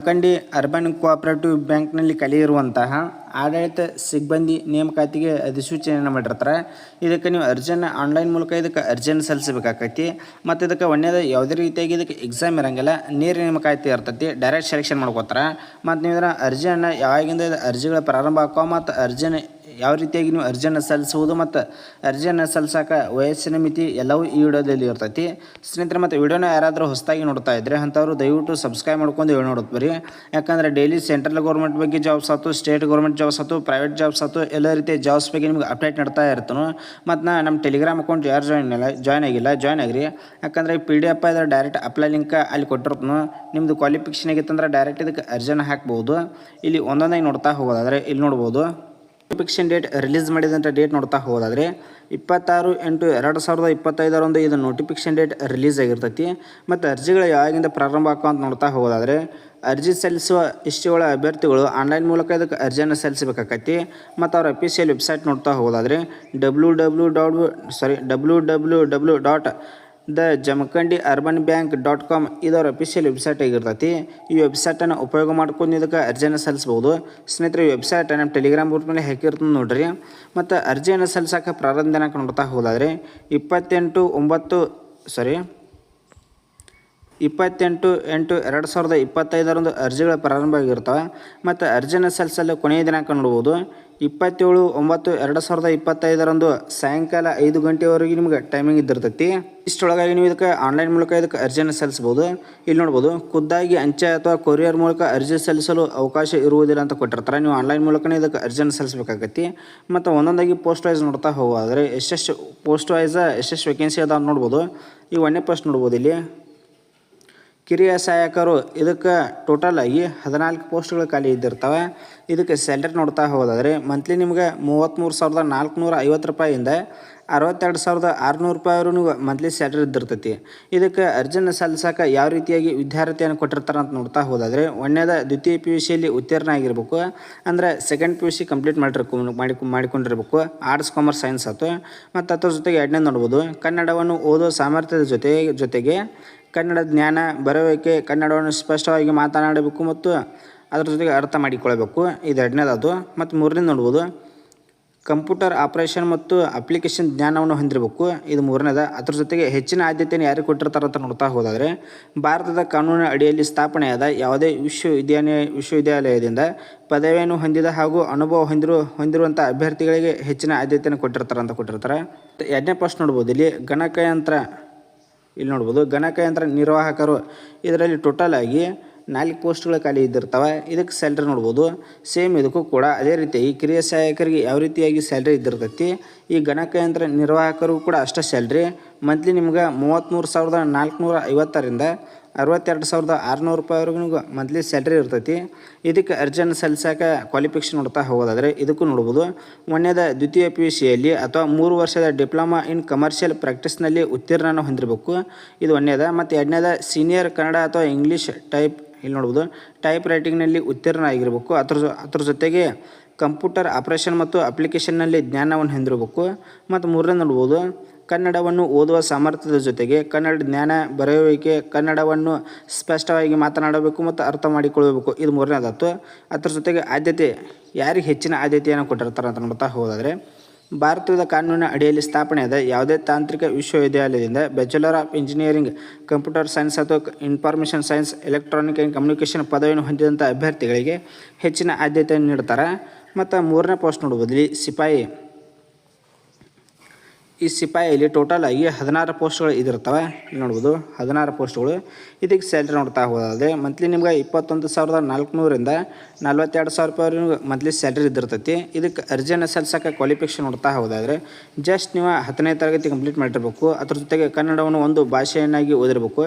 ಕಂಡಿ urban cooperative ಬ್ಯಾಂಕ್ನಲ್ಲಿ ಕಲಿಯಿರುವಂತಹ ಆಡಳಿತ ಸಿಬ್ಬಂದಿ ನೇಮಕಾತಿಗೆ ಅಧಿಸೂಚನೆಯನ್ನು ಮಾಡಿರ್ತಾರೆ. ಇದಕ್ಕೆ ನೀವು ಅರ್ಜಿಯನ್ನು ಆನ್ಲೈನ್ ಮೂಲಕ ಇದಕ್ಕೆ ಅರ್ಜಿಯನ್ನು ಸಲ್ಲಿಸಬೇಕಾಕೈತಿ ಮತ್ತು ಇದಕ್ಕೆ ಒಂದೇದ ಯಾವುದೇ ರೀತಿಯಾಗಿ ಇದಕ್ಕೆ ಎಕ್ಸಾಮ್ ಇರೋಂಗಿಲ್ಲ, ನೇರ ನೇಮಕಾತಿ ಇರ್ತೈತಿ ಡೈರೆಕ್ಟ್ ಸೆಲೆಕ್ಷನ್ ಮಾಡ್ಕೋತಾರೆ ಮತ್ತು ನೀವು ಇದನ್ನು ಅರ್ಜಿಯನ್ನು ಯಾವಾಗಿಂದ ಅರ್ಜಿಗಳ ಪ್ರಾರಂಭ ಆಕೋ ಮತ್ತು ಅರ್ಜಿಯನ್ನು ಯಾವ ರೀತಿಯಾಗಿ ನೀವು ಅರ್ಜಿಯನ್ನು ಸಲ್ಲಿಸುವುದು ಮತ್ತು ಅರ್ಜಿಯನ್ನು ಸಲ್ಲಿಸೋಕೆ ವಯಸ್ಸಿನ ಮಿತಿ ಎಲ್ಲವೂ ಈ ವಿಡಿಯೋದಲ್ಲಿ ಇರ್ತೈತಿ. ಸ್ನೇಹಿತರೆ, ಮತ್ತು ವಿಡಿಯೋನ ಯಾರಾದರೂ ಹೊಸದಾಗಿ ನೋಡ್ತಾ ಇದ್ದರೆ ಅಂಥವ್ರು ದಯವಿಟ್ಟು ಸಬ್ಸ್ಕ್ರೈಬ್ ಮಾಡ್ಕೊಂಡು ಹೇಳಿ ನೋಡೋದು ಬರೀ. ಯಾಕಂದರೆ ಡೈಲಿ ಸೆಂಟ್ರಲ್ ಗೌರ್ಮೆಂಟ್ ಬಗ್ಗೆ ಜಾಬ್ಸ್ ಆಯ್ತು ಸ್ಟೇಟ್ ಗೌರ್ಮೆಂಟ್ ಜಾಬ್ಸ್ ಆಯ್ತು ಪ್ರೈವೇಟ್ ಜಾಬ್ಸ್ ಆಯ್ತು ಎಲ್ಲ ರೀತಿಯ ಜಾಬ್ಸ್ ಬಗ್ಗೆ ನಿಮ್ಗೆ ಅಪ್ಡೇಟ್ ನಡ್ತಾ ಇರ್ತಾನೆ. ಮತ್ತು ನಾ ನಮ್ಮ ಟೆಲಿಗ್ರಾಮ್ ಅಕೌಂಟ್ ಯಾರು ಜಾಯ್ನ್ ಇಲ್ಲ ಜಾಯ್ನ್ ಆಗಿಲ್ಲ ಜಾಯ್ನ್ ಆಗಿರಿ. ಯಾಕಂದರೆ ಪಿ ಡಿ ಎಫ್ ಇದ್ರೆ ಡೈರೆಕ್ಟ್ ಅಪ್ಲೈ ಲಿಂಕ್ ಅಲ್ಲಿ ಕೊಟ್ಟಿರ್ತಾನು. ನಿಮ್ಮದು ಕ್ವಾಲಿಫಿಕೇಷನ್ ಆಗಿತ್ತಂದ್ರೆ ಡೈರೆಕ್ಟ್ ಇದಕ್ಕೆ ಅರ್ಜನ್ ಹಾಕ್ಬೋದು. ಇಲ್ಲಿ ಒಂದೊಂದಾಗಿ ನೋಡ್ತಾ ಹೋಗೋದಾದರೆ, ಇಲ್ಲಿ ನೋಡ್ಬೋದು. ಕ್ವಾಲಿಫಿಕೇಷನ್ ಡೇಟ್ ರಿಲೀಸ್ ಮಾಡಿದಂಥ ಡೇಟ್ ನೋಡ್ತಾ ಹೋದಾದರೆ ಇಪ್ಪತ್ತಾರು ಎಂಟು ಎರಡು ಸಾವಿರದ ಇಪ್ಪತ್ತೈದರಂದು ಇದು ನೋಟಿಫಿಕೇಷನ್ ಡೇಟ್ ರಿಲೀಸ್ ಆಗಿರ್ತೈತಿ. ಮತ್ತು ಅರ್ಜಿಗಳು ಯಾವಾಗಿಂದ ಪ್ರಾರಂಭ ಆಕೋ ಅಂತ ನೋಡ್ತಾ ಹೋಗೋದಾದರೆ ಅರ್ಜಿ ಸಲ್ಲಿಸುವ ಇಷ್ಟುಗಳ ಅಭ್ಯರ್ಥಿಗಳು ಆನ್ಲೈನ್ ಮೂಲಕ ಇದಕ್ಕೆ ಅರ್ಜಿಯನ್ನು ಸಲ್ಲಿಸಬೇಕಾಕೈತಿ ಮತ್ತು ಅವ್ರ ಅಫಿಷಿಯಲ್ ವೆಬ್ಸೈಟ್ ನೋಡ್ತಾ ಹೋಗೋದಾದರೆ W W dot sorry W W W dot the Jamkhandi urban bank dot com ಇದರ ಅಫಿಷಿಯಲ್ ವೆಬ್ಸೈಟ್ ಆಗಿರ್ತೈತಿ. ಈ ವೆಬ್ಸೈಟನ್ನು ಉಪಯೋಗ ಮಾಡ್ಕೊಂಡು ಇದಕ್ಕೆ ಅರ್ಜಿಯನ್ನು ಸಲ್ಲಿಸ್ಬೋದು ಸ್ನೇಹಿತರೆ, ಈ ವೆಬ್ಸೈಟ್ ನಮ್ಮ ಟೆಲಿಗ್ರಾಮ್ ಗ್ರೂಪ್ ಮೇಲೆ ಹಾಕಿರ್ತದೆ ನೋಡ್ರಿ. ಮತ್ತು ಅರ್ಜಿಯನ್ನು ಸಲ್ಲಿಸೋಕೆ ಪ್ರಾರಂಭ ದಿನಾಂಕ ನೋಡ್ತಾ ಹೋದಾದರೆ ಇಪ್ಪತ್ತೆಂಟು ಒಂಬತ್ತು ಸಾರಿ ಇಪ್ಪತ್ತೆಂಟು ಎಂಟು ಎರಡು ಸಾವಿರದ ಇಪ್ಪತ್ತೈದರಂದು ಅರ್ಜಿಗಳು ಪ್ರಾರಂಭ ಆಗಿರ್ತವೆ ಮತ್ತು ಅರ್ಜಿನ ಸಲ್ಲಿಸಲು ಕೊನೆಯ ದಿನಾಂಕ ನೋಡ್ಬೋದು. ಇಪ್ಪತ್ತೇಳು ಒಂಬತ್ತು ಎರಡು ಸಾವಿರದ ಇಪ್ಪತ್ತೈದರಂದು ಸಾಯಂಕಾಲ ಐದು ಗಂಟೆವರೆಗೆ ನಿಮ್ಗೆ ಟೈಮಿಂಗ್ ಇದ್ದಿರ್ತೈತಿ. ಇಷ್ಟೊಳಗಾಗಿ ನೀವು ಇದಕ್ಕೆ ಆನ್ಲೈನ್ ಮೂಲಕ ಇದಕ್ಕೆ ಅರ್ಜಿಯನ್ನು ಸಲ್ಲಿಸ್ಬೋದು ಇಲ್ಲಿ ನೋಡ್ಬೋದು, ಖುದ್ದಾಗಿ ಅಂಚೆ ಅಥವಾ ಕೊರಿಯರ್ ಮೂಲಕ ಅರ್ಜಿ ಸಲ್ಲಿಸಲು ಅವಕಾಶ ಇರುವುದಿಲ್ಲ ಅಂತ ಕೊಟ್ಟಿರ್ತಾರೆ. ನೀವು ಆನ್ಲೈನ್ ಮೂಲಕನೇ ಇದಕ್ಕೆ ಅರ್ಜಿಯನ್ನು ಸಲ್ಲಿಸಬೇಕಾಗತ್ತಿ. ಮತ್ತು ಒಂದೊಂದಾಗಿ ಪೋಸ್ಟ್ ವೈಸ್ ನೋಡ್ತಾ ಹೋಗೋದಾದರೆ ಎಷ್ಟೆಷ್ಟು ಪೋಸ್ಟ್ ವೈಸ್ ಎಷ್ಟೆಷ್ಟು ವೇಕೆನ್ಸಿ ಅದಾವ ನೋಡ್ಬೋದು. ಈ ಒಂದನೇ ಪೋಸ್ಟ್ ನೋಡ್ಬೋದು ಇಲ್ಲಿ. ಕಿರಿಯ ಸಹಾಯಕರು, ಇದಕ್ಕೆ ಟೋಟಲ್ ಆಗಿ ಹದಿನಾಲ್ಕು ಪೋಸ್ಟ್ಗಳು ಖಾಲಿ ಇದ್ದಿರ್ತವೆ. ಇದಕ್ಕೆ ಸ್ಯಾಲ್ರಿ ನೋಡ್ತಾ ಹೋದರೆ ಮಂತ್ಲಿ ನಿಮ್ಗೆ ಮೂವತ್ತ್ಮೂರು ಸಾವಿರದ ನಾಲ್ಕುನೂರ ಐವತ್ತು ರೂಪಾಯಿಂದ ಅರವತ್ತೆರಡು ಸಾವಿರದ ಆರುನೂರು ರೂಪಾಯಿವರೆಗೂ ಮಂತ್ಲಿ ಸ್ಯಾಲ್ರಿ ಇದ್ದಿರ್ತೈತಿ. ಇದಕ್ಕೆ ಅರ್ಜಿನ ಸಲ್ಲಿಸೋಕೆ ಯಾವ ರೀತಿಯಾಗಿ ವಿದ್ಯಾರ್ಥಿಯನ್ನು ಕೊಟ್ಟಿರ್ತಾರೆ ಅಂತ ನೋಡ್ತಾ ಹೋದಾದರೆ, ಒಂದನೇದ ದ್ವಿತೀಯ ಪಿ ಯು ಸಿಯಲ್ಲಿ ಉತ್ತೀರ್ಣ ಆಗಿರ್ಬೇಕು ಅಂದರೆ second P U C complete ಮಾಡಿರ್ಕು ಮಾಡಿ ಮಾಡಿಕೊಂಡಿರ್ಬೇಕು ಆರ್ಟ್ಸ್ ಕಾಮರ್ಸ್ ಸೈನ್ಸ್ ಅಥವಾ ಮತ್ತು ಅದ್ರ ಜೊತೆಗೆ ಎರಡನೇ ನೋಡ್ಬೋದು, ಕನ್ನಡವನ್ನು ಓದೋ ಸಾಮರ್ಥ್ಯದ ಜೊತೆ ಜೊತೆಗೆ ಕನ್ನಡ ಜ್ಞಾನ ಬರೆಯುವಿಕೆ ಕನ್ನಡವನ್ನು ಸ್ಪಷ್ಟವಾಗಿ ಮಾತನಾಡಬೇಕು ಮತ್ತು ಅದರ ಜೊತೆಗೆ ಅರ್ಥ ಮಾಡಿಕೊಳ್ಳಬೇಕು. ಇದು ಎರಡನೇದದು ಮತ್ತು ಮೂರನೇ ನೋಡ್ಬೋದು. ಕಂಪ್ಯೂಟರ್ ಆಪ್ರೇಷನ್ ಮತ್ತು ಅಪ್ಲಿಕೇಶನ್ ಜ್ಞಾನವನ್ನು ಹೊಂದಿರಬೇಕು. ಇದು ಮೂರನೇದ. ಅದ್ರ ಜೊತೆಗೆ ಹೆಚ್ಚಿನ ಆದ್ಯತೆಯನ್ನು ಯಾರಿಗೆ ಕೊಟ್ಟಿರ್ತಾರೆ ಅಂತ ನೋಡ್ತಾ ಹೋದಾದರೆ, ಭಾರತದ ಕಾನೂನಿನ ಅಡಿಯಲ್ಲಿ ಸ್ಥಾಪನೆಯಾದ ಯಾವುದೇ ವಿಶ್ವವಿದ್ಯಾಲಯ ವಿಶ್ವವಿದ್ಯಾಲಯದಿಂದ ಪದವಿಯನ್ನು ಹೊಂದಿದ ಹಾಗೂ ಅನುಭವ ಹೊಂದಿರು ಹೊಂದಿರುವಂಥ ಅಭ್ಯರ್ಥಿಗಳಿಗೆ ಹೆಚ್ಚಿನ ಆದ್ಯತೆಯನ್ನು ಕೊಟ್ಟಿರ್ತಾರೆ. ಅಂತ ಕೊಟ್ಟಿರ್ತಾರೆ ಎರಡನೇ ಪ್ರಶ್ನೆ ನೋಡ್ಬೋದು. ಇಲ್ಲಿ ಗಣಕಯಂತ್ರ ಇಲ್ಲಿ ನೋಡ್ಬೋದು ಗಣಕಯಂತ್ರ ನಿರ್ವಾಹಕರು ಇದರಲ್ಲಿ ಟೋಟಲ್ ಆಗಿ ನಾಲ್ಕು ಪೋಸ್ಟ್ಗಳು ಖಾಲಿ ಇದ್ದಿರ್ತವೆ. ಇದಕ್ಕೆ ಸ್ಯಾಲ್ರಿ ನೋಡ್ಬೋದು ಸೇಮ್ ಇದಕ್ಕೂ ಕೂಡ ಅದೇ ರೀತಿ ಈ ಕಿರಿಯ ಸಹಾಯಕರಿಗೆ ಯಾವ ರೀತಿಯಾಗಿ ಸ್ಯಾಲ್ರಿ ಇದ್ದಿರ್ತೈತಿ, ಈ ಗಣಕಯಂತ್ರ ನಿರ್ವಾಹಕರು ಕೂಡ ಅಷ್ಟೇ ಸ್ಯಾಲ್ರಿ ಮಂತ್ಲಿ ನಿಮ್ಗೆ ಮೂವತ್ತ್ಮೂರು ಸಾವಿರದ ನಾಲ್ಕುನೂರ ಐವತ್ತರಿಂದ ಅರವತ್ತೆರಡು ಸಾವಿರದ ಆರುನೂರು ರೂಪಾಯಿವರೆಗೂ ಮಂತ್ಲಿ ಸ್ಯಾಲ್ರಿ ಇರ್ತೈತಿ. ಇದಕ್ಕೆ ಅರ್ಜಿಯನ್ನು ಸಲ್ಲಿಸೋಕೆ ಕ್ವಾಲಿಫಿಕೇಷನ್ ನೋಡ್ತಾ ಹೋಗೋದಾದರೆ ಇದಕ್ಕೂ ನೋಡ್ಬೋದು. ಮೊನ್ನೆದ ದ್ವಿತೀಯ ಪಿ ಯು ಸಿಯಲ್ಲಿ ಅಥವಾ ಮೂರು ವರ್ಷದ ಡಿಪ್ಲೊಮಾ ಇನ್ ಕಮರ್ಷಿಯಲ್ ಪ್ರಾಕ್ಟೀಸ್ನಲ್ಲಿ ಉತ್ತೀರ್ಣನ ಹೊಂದಿರಬೇಕು. ಇದು ಒಂದನೇದ ಮತ್ತು ಎರಡನೇದ ಸೀನಿಯರ್ ಕನ್ನಡ ಅಥವಾ ಇಂಗ್ಲೀಷ್ ಟೈಪ್ ಇಲ್ಲಿ ನೋಡ್ಬೋದು. ಟೈಪ್ ರೈಟಿಂಗ್ನಲ್ಲಿ ಉತ್ತೀರ್ಣ ಆಗಿರಬೇಕು. ಅದ್ರ ಅದ್ರ ಜೊತೆಗೆ ಕಂಪ್ಯೂಟರ್ ಆಪ್ರೇಷನ್ ಮತ್ತು ಅಪ್ಲಿಕೇಶನ್ನಲ್ಲಿ ಜ್ಞಾನವನ್ನು ಹೊಂದಿರಬೇಕು. ಮತ್ತು ಮೂರನೇ ನೋಡ್ಬೋದು ಕನ್ನಡವನ್ನು ಓದುವ ಸಾಮರ್ಥ್ಯದ ಜೊತೆಗೆ ಕನ್ನಡ ಜ್ಞಾನ ಬರೆಯುವಿಕೆ, ಕನ್ನಡವನ್ನು ಸ್ಪಷ್ಟವಾಗಿ ಮಾತನಾಡಬೇಕು ಮತ್ತು ಅರ್ಥ ಮಾಡಿಕೊಳ್ಳಬೇಕು. ಇದು ಮೂರನೇದತ್ತು ಅದ್ರ ಜೊತೆಗೆ ಆದ್ಯತೆ, ಯಾರಿಗೆ ಹೆಚ್ಚಿನ ಆದ್ಯತೆಯನ್ನು ಕೊಟ್ಟಿರ್ತಾರೆ ಅಂತ ನೋಡ್ತಾ ಹೋದಾದರೆ, ಭಾರತದ ಕಾನೂನಿನ ಅಡಿಯಲ್ಲಿ ಸ್ಥಾಪನೆಯಾದ ಯಾವುದೇ ತಾಂತ್ರಿಕ ವಿಶ್ವವಿದ್ಯಾಲಯದಿಂದ bachelor of engineering, computer science ಅಥವಾ information science, electronic and communication ಪದವಿಯನ್ನು ಹೊಂದಿದಂಥ ಅಭ್ಯರ್ಥಿಗಳಿಗೆ ಹೆಚ್ಚಿನ ಆದ್ಯತೆಯನ್ನು ನೀಡ್ತಾರೆ. ಮತ್ತು ಮೂರನೇ ಪೋಸ್ಟ್ ನೋಡ್ಬೋದು ಸಿಪಾಯಿ ಈ ಸಿಪಾಯಿಯಲ್ಲಿ ಟೋಟಲ್ ಆಗಿ ಹದಿನಾರು ಪೋಸ್ಟ್ಗಳು ಇದಿರ್ತವೆ. ಇಲ್ಲಿ ನೋಡ್ಬೋದು, ಹದಿನಾರು ಪೋಸ್ಟ್ಗಳು ಇದಕ್ಕೆ ಸ್ಯಾಲ್ರಿ ನೋಡ್ತಾ ಹೋದ್ರೆ ಮಂತ್ಲಿ ನಿಮ್ಗೆ ಇಪ್ಪತ್ತೊಂದು ಸಾವಿರದ ನಾಲ್ಕುನೂರಿಂದ ನಲ್ವತ್ತೆರಡು ಸಾವಿರ ರೂಪಾಯಿ ಮಂತ್ಲಿ ಸ್ಯಾಲ್ರಿ ಇದ್ದಿರ್ತೈತಿ. ಇದಕ್ಕೆ ಅರ್ಜಿಯನ್ನು ಸಲ್ಲಿಸೋಕೆ ಕ್ವಾಲಿಫಿಕೇಷನ್ ನೋಡ್ತಾ ಹೋದಾದರೆ ಜಸ್ಟ್ ನೀವು ಹತ್ತನೇ ತರಗತಿ ಕಂಪ್ಲೀಟ್ ಮಾಡಿರ್ಬೇಕು. ಅದ್ರ ಜೊತೆಗೆ ಕನ್ನಡವನ್ನು ಒಂದು ಭಾಷೆಯನ್ನಾಗಿ ಓದಿರಬೇಕು.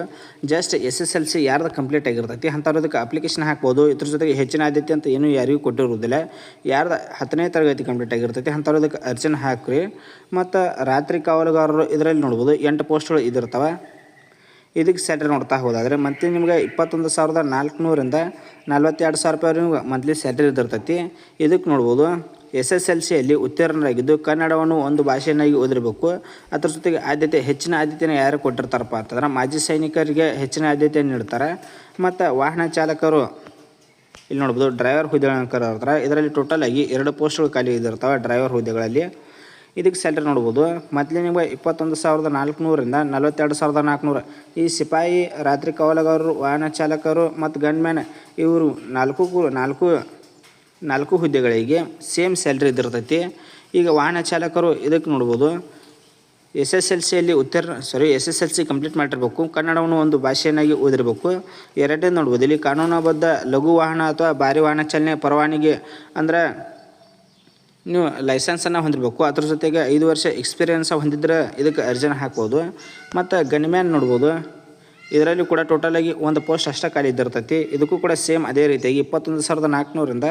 Just S S L C ಯಾರ್ದು ಕಂಪ್ಲೀಟ್ ಆಗಿರ್ತೈತಿ ಅಂಥವ್ರದಕ್ಕೆ ಅಪ್ಲಿಕೇಶನ್ ಹಾಕ್ಬೋದು. ಇದ್ರ ಜೊತೆಗೆ ಹೆಚ್ಚಿನ ಆದ್ಯತೆ ಅಂತ ಏನೂ ಯಾರಿಗೂ ಕೊಟ್ಟಿರುವುದಿಲ್ಲ. ಯಾರ್ದು ಹತ್ತನೇ ತರಗತಿ ಕಂಪ್ಲೀಟ್ ಆಗಿರ್ತೈತಿ ಅಂಥವ್ರದಕ್ಕೆ ಅರ್ಜಿನ ಹಾಕ್ರಿ. ಮತ್ತು ರಾತ್ರಿ ಕಾವಲುಗಾರರು ಇದರಲ್ಲಿ ನೋಡ್ಬೋದು ಎಂಟು ಪೋಸ್ಟ್ಗಳು ಇದಿರ್ತವೆ. ಇದಕ್ಕೆ ಸ್ಯಾಲ್ರಿ ನೋಡ್ತಾ ಹೋದಾದರೆ ಮಂತ್ಲಿ ನಿಮ್ಗೆ ಇಪ್ಪತ್ತೊಂದು ಸಾವಿರದ ನಾಲ್ಕುನೂರಿಂದ ನಲ್ವತ್ತೆರಡು ಸಾವಿರ ರೂಪಾಯಿವರೆಗೂ ಮಂತ್ಲಿ ಸ್ಯಾಲ್ರಿ ಇದ್ದಿರ್ತೈತಿ ಇದಕ್ಕೆ ನೋಡ್ಬೋದು ಎಸ್ ಎಸ್ ಎಲ್ ಸಿಯಲ್ಲಿ ಉತ್ತೀರ್ಣರಾಗಿದ್ದು ಕನ್ನಡವನ್ನು ಒಂದು ಭಾಷೆಯನ್ನಾಗಿ ಓದಿರಬೇಕು. ಅದ್ರ ಜೊತೆಗೆ ಆದ್ಯತೆ, ಹೆಚ್ಚಿನ ಆದ್ಯತೆಯನ್ನು ಯಾರು ಕೊಟ್ಟಿರ್ತಾರಪ್ಪ ಅಂತಂದ್ರೆ ಮಾಜಿ ಸೈನಿಕರಿಗೆ ಹೆಚ್ಚಿನ ಆದ್ಯತೆಯನ್ನು ನೀಡ್ತಾರೆ. ಮತ್ತು ವಾಹನ ಚಾಲಕರು, ಇಲ್ಲಿ ನೋಡ್ಬೋದು ಡ್ರೈವರ್ ಹುದ್ದೆಗಳನ್ನು ಕರೆದಿರ್ತಾರೆ ಇದರಲ್ಲಿ ಟೋಟಲ್ ಆಗಿ ಎರಡು ಪೋಸ್ಟ್ಗಳು ಖಾಲಿ ಇದ್ದಿರ್ತವೆ ಡ್ರೈವರ್ ಹುದ್ದೆಗಳಲ್ಲಿ. ಇದಕ್ಕೆ ಸ್ಯಾಲ್ರಿ ನೋಡ್ಬೋದು. ಮೊದಲೇ ನಿಮಗೆ ಇಪ್ಪತ್ತೊಂದು ಸಾವಿರದ ನಾಲ್ಕುನೂರಿಂದ ನಲವತ್ತೆರಡು ಸಾವಿರದ ನಾಲ್ಕುನೂರು. ಈ ಸಿಪಾಯಿ, ರಾತ್ರಿ ಕವಲಗಾರರು, ವಾಹನ ಚಾಲಕರು ಮತ್ತು ಗನ್ಮ್ಯಾನ್ ಇವರು ನಾಲ್ಕು ನಾಲ್ಕು ನಾಲ್ಕು ಹುದ್ದೆಗಳಿಗೆ ಸೇಮ್ ಸ್ಯಾಲ್ರಿ ಇದ್ದಿರ್ತೈತಿ. ಈಗ ವಾಹನ ಚಾಲಕರು ಇದಕ್ಕೆ ನೋಡ್ಬೋದು. ಎಸ್ ಎಸ್ ಎಲ್ ಸಿಯಲ್ಲಿ ಉತ್ತೀರ್ಣ sorry S S L C complete ಮಾಡಿರಬೇಕು. ಕನ್ನಡವನ್ನು ಒಂದು ಭಾಷೆಯನ್ನಾಗಿ ಓದಿರಬೇಕು. ಎರಡನೇ ನೋಡ್ಬೋದು. ಇಲ್ಲಿ ಕಾನೂನುಬದ್ಧ ಲಘು ವಾಹನ ಅಥವಾ ಭಾರಿ ವಾಹನ ಚಾಲನೆ ಪರವಾನಗಿ ಅಂದ್ರೆ ನೀವು ಲೈಸೆನ್ಸನ್ನು ಹೊಂದಿರಬೇಕು. ಅದ್ರ ಜೊತೆಗೆ ಐದು ವರ್ಷ ಎಕ್ಸ್ಪೀರಿಯನ್ಸ್ ಹೊಂದಿದ್ರೆ ಇದಕ್ಕೆ ಅರ್ಜಿನ ಹಾಕ್ಬೋದು. ಮತ್ತು ಗನ್ಮ್ಯಾನ್ ನೋಡ್ಬೋದು. ಇದರಲ್ಲಿ ಕೂಡ ಟೋಟಲಾಗಿ ಒಂದು ಪೋಸ್ಟ್ ಅಷ್ಟೇ ಖಾಲಿ ಇದ್ದಿರ್ತೈತಿ. ಇದಕ್ಕೂ ಕೂಡ ಸೇಮ್ ಅದೇ ರೀತಿಯಾಗಿ ಇಪ್ಪತ್ತೊಂದು ಸಾವಿರದ ನಾಲ್ಕುನೂರಿಂದ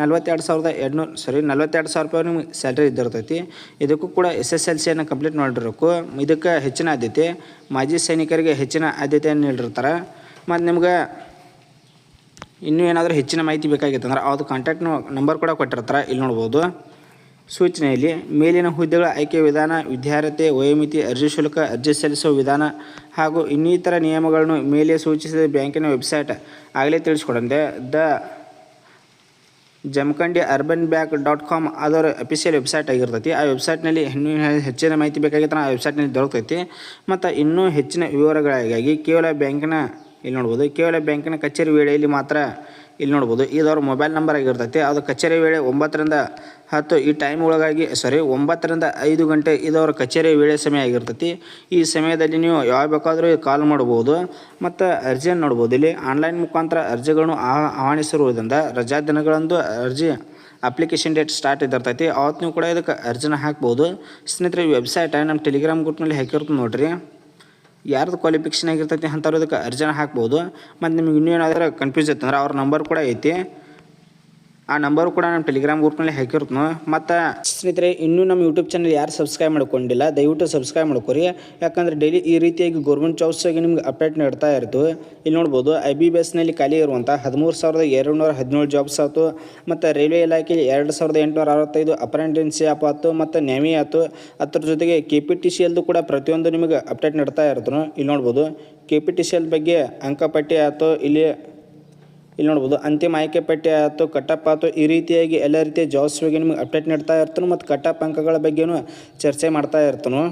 ನಲ್ವತ್ತೆರಡು ಸಾವಿರದ ಎರಡುನೂರು ಸಾರಿ ನಲ್ವತ್ತೆರಡು ಸಾವಿರ ರೂಪಾಯಿ ನಿಮ್ಗೆ ಸ್ಯಾಲ್ರಿ ಇದ್ದಿರ್ತೈತಿ. ಇದಕ್ಕೂ ಕೂಡ ಎಸ್ ಎಸ್ ಎಲ್ ಸಿಯನ್ನು ಕಂಪ್ಲೀಟ್ ಮಾಡಿರಬೇಕು. ಇದಕ್ಕೆ ಹೆಚ್ಚಿನ ಆದ್ಯತೆ, ಮಾಜಿ ಸೈನಿಕರಿಗೆ ಹೆಚ್ಚಿನ ಆದ್ಯತೆಯನ್ನು ನೀಡಿರ್ತಾರೆ. ಮತ್ತು ನಿಮ್ಗೆ ಇನ್ನೂ ಏನಾದರೂ ಹೆಚ್ಚಿನ ಮಾಹಿತಿ ಬೇಕಾಗಿತ್ತು ಅಂದ್ರೆ ಅವ್ರದ್ದು ಕಾಂಟ್ಯಾಕ್ಟ್ ನಂಬರ್ ಕೂಡ ಕೊಟ್ಟಿರ್ತಾರೆ. ಇಲ್ಲಿ ನೋಡ್ಬೋದು. ಸೂಚನೆಯಲ್ಲಿ ಮೇಲಿನ ಹುದ್ದೆಗಳ ಆಯ್ಕೆ ವಿಧಾನ, ವಿದ್ಯಾರ್ಹತೆ, ವಯೋಮಿತಿ, ಅರ್ಜಿ ಶುಲ್ಕ, ಅರ್ಜಿ ಸಲ್ಲಿಸುವ ವಿಧಾನ ಹಾಗೂ ಇನ್ನಿತರ ನಿಯಮಗಳನ್ನು ಮೇಲೆ ಸೂಚಿಸಿದ ಬ್ಯಾಂಕಿನ ವೆಬ್ಸೈಟ್ ಆಗಲೇ ತಿಳಿಸ್ಕೊಡಂತೆ. The Jamkhandi urban bank dot com ಅದರ ಅಫಿಷಿಯಲ್ ವೆಬ್ಸೈಟ್ ಆಗಿರ್ತೈತಿ. ಆ ವೆಬ್ಸೈಟ್ನಲ್ಲಿ ಇನ್ನೂ ಹೆಚ್ಚಿನ ಮಾಹಿತಿ ಬೇಕಾಗಿತ್ತು ಆ ವೆಬ್ಸೈಟ್ನಲ್ಲಿ ದೊರಕೈತಿ ಮತ್ತು ಇನ್ನೂ ಹೆಚ್ಚಿನ ವಿವರಗಳಿಗಾಗಿ ಕೇವಲ ಬ್ಯಾಂಕಿನ, ಇಲ್ಲಿ ನೋಡ್ಬೋದು, ಕೇವಲ ಬ್ಯಾಂಕಿನ ಕಚೇರಿ ವೇಳೆಯಲ್ಲಿ ಮಾತ್ರ ಇಲ್ಲಿ ನೋಡ್ಬೋದು ಇದವ್ರ ಮೊಬೈಲ್ ನಂಬರ್ ಆಗಿರ್ತೈತಿ. ಅದು ಕಚೇರಿ ವೇಳೆ ಒಂಬತ್ತರಿಂದ ಹತ್ತು ಈ ಟೈಮ್ ಒಳಗಾಗಿ ಸಾರಿ ಒಂಬತ್ತರಿಂದ ಐದು ಗಂಟೆ ಇದವ್ರ ಕಚೇರಿ ವೇಳೆ ಸಮಯ ಆಗಿರ್ತೈತಿ. ಈ ಸಮಯದಲ್ಲಿ ನೀವು ಯಾವ ಬೇಕಾದರೂ ಕಾಲ್ ಮಾಡ್ಬೋದು. ಮತ್ತು ಅರ್ಜಿಯನ್ನು ನೋಡ್ಬೋದು, ಇಲ್ಲಿ ಆನ್ಲೈನ್ ಮುಖಾಂತರ ಅರ್ಜಿಗಳನ್ನು ಆಹ್- ಆಹ್ವಾನಿಸಿರುವುದರಿಂದ ರಜಾ ದಿನಗಳಂದು ಅರ್ಜಿ ಅಪ್ಲಿಕೇಶನ್ ಡೇಟ್ ಸ್ಟಾರ್ಟ್ ಇದ್ದಿರ್ತೈತಿ. ಅವತ್ತು ನೀವು ಕೂಡ ಇದಕ್ಕೆ ಅರ್ಜಿನ ಹಾಕ್ಬೋದು. ಸ್ನೇಹಿತರೆ ವೆಬ್ಸೈಟ್ ನಮ್ಮ ಟೆಲಿಗ್ರಾಮ್ ಗ್ರೂಪ್ನಲ್ಲಿ ಹಾಕಿರ್ತೀನಿ ನೋಡ್ರಿ. ಯಾರ್ದು ಕ್ವಾಲಿಫಿಕೇಶನ್ ಆಗಿರ್ತೈತಿ ಅಂಥವ್ರು ಅದಕ್ಕೆ ಅರ್ಜಿನ ಹಾಕ್ಬೋದು. ಮತ್ತು ನಿಮಗೆ ಇನ್ನೂ ಏನಾದರೂ ಕನ್ಫ್ಯೂಸ್ ಇತ್ತಂದ್ರೆ ಅವ್ರ ನಂಬರ್ ಕೂಡ ಐತಿ. ಆ ನಂಬರು ಕೂಡ ನಮ್ಮ ಟೆಲಿಗ್ರಾಮ್ ಗ್ರೂಪ್ನಲ್ಲಿ ಹಾಕಿರ್ತೀನಿ. ಮತ್ತು ಸ್ನೇಹಿತರೆ, ಇನ್ನೂ ನಮ್ಮ ಯೂಟ್ಯೂಬ್ ಚಾನಲ್ ಯಾರು ಸಬ್ಸ್ಕ್ರೈಬ್ ಮಾಡ್ಕೊಂಡಿಲ್ಲ, ದಯವಿಟ್ಟು ಸಬ್ಸ್ಕ್ರೈಬ್ ಮಾಡ್ಕೊರಿ. ಯಾಕಂದರೆ ಡೈಲಿ ಈ ರೀತಿಯಾಗಿ ಗೌರ್ಮೆಂಟ್ ಜಾಬ್ಸಾಗಿ ನಿಮ್ಗೆ ಅಪ್ಡೇಟ್ ನೀಡ್ತಾ ಇರ್ತೀವಿ ಇಲ್ಲಿ ನೋಡ್ಬೋದು ಐ ಬಿ ಬಿ ಎಸ್ನಲ್ಲಿ ಖಾಲಿ ಇರುವಂಥ ಹದಿಮೂರು ಸಾವಿರದ ಎರಡು ನೂರ ಹದಿನೇಳು ಜಾಬ್ಸ್ ಆಯ್ತು. ಮತ್ತು ರೈಲ್ವೆ ಇಲಾಖೆಯಲ್ಲಿ ಎರಡು ಸಾವಿರದ ಎಂಟುನೂರ ಅರವತ್ತೈದು ಅಪ್ರೆಂಟೆನ್ಸಿ ಆಪ್ ಆಯ್ತು, ಮತ್ತು ನೇಮಿ ಆಯ್ತು. ಅದ್ರ ಜೊತೆಗೆ ಕೆ ಪಿ ಟಿ ಸಿ ಎಲ್ದು ಕೂಡ ಪ್ರತಿಯೊಂದು ನಿಮಗೆ ಅಪ್ಡೇಟ್ ನೀಡ್ತಾ ಇರ್ತನು. ಇಲ್ಲಿ ನೋಡ್ಬೋದು K P T C L ಬಗ್ಗೆ ಅಂಕಪಟ್ಟಿ ಆಯ್ತು. ಇಲ್ಲಿ ಇಲ್ಲಿ ನೋಡ್ಬೋದು, ಅಂತಿಮ ಆಯ್ಕೆ ಪಟ್ಟಿ ಆಯಿತು ಕಟ್ಟಪ್ ಆಯಿತು, ಈ ರೀತಿಯಾಗಿ ಎಲ್ಲ ರೀತಿಯ ಜಾಬ್ಸ್ ಬಗ್ಗೆ ನಿಮಗೆ ಅಪ್ಡೇಟ್ ನೀಡ್ತಾ ಇರ್ತಾನೆ, ಮತ್ತು ಕಟ್ಟಪ್ ಅಂಕಗಳ ಬಗ್ಗೆಯೂ ಚರ್ಚೆ ಮಾಡ್ತಾ ಇರ್ತಾನು.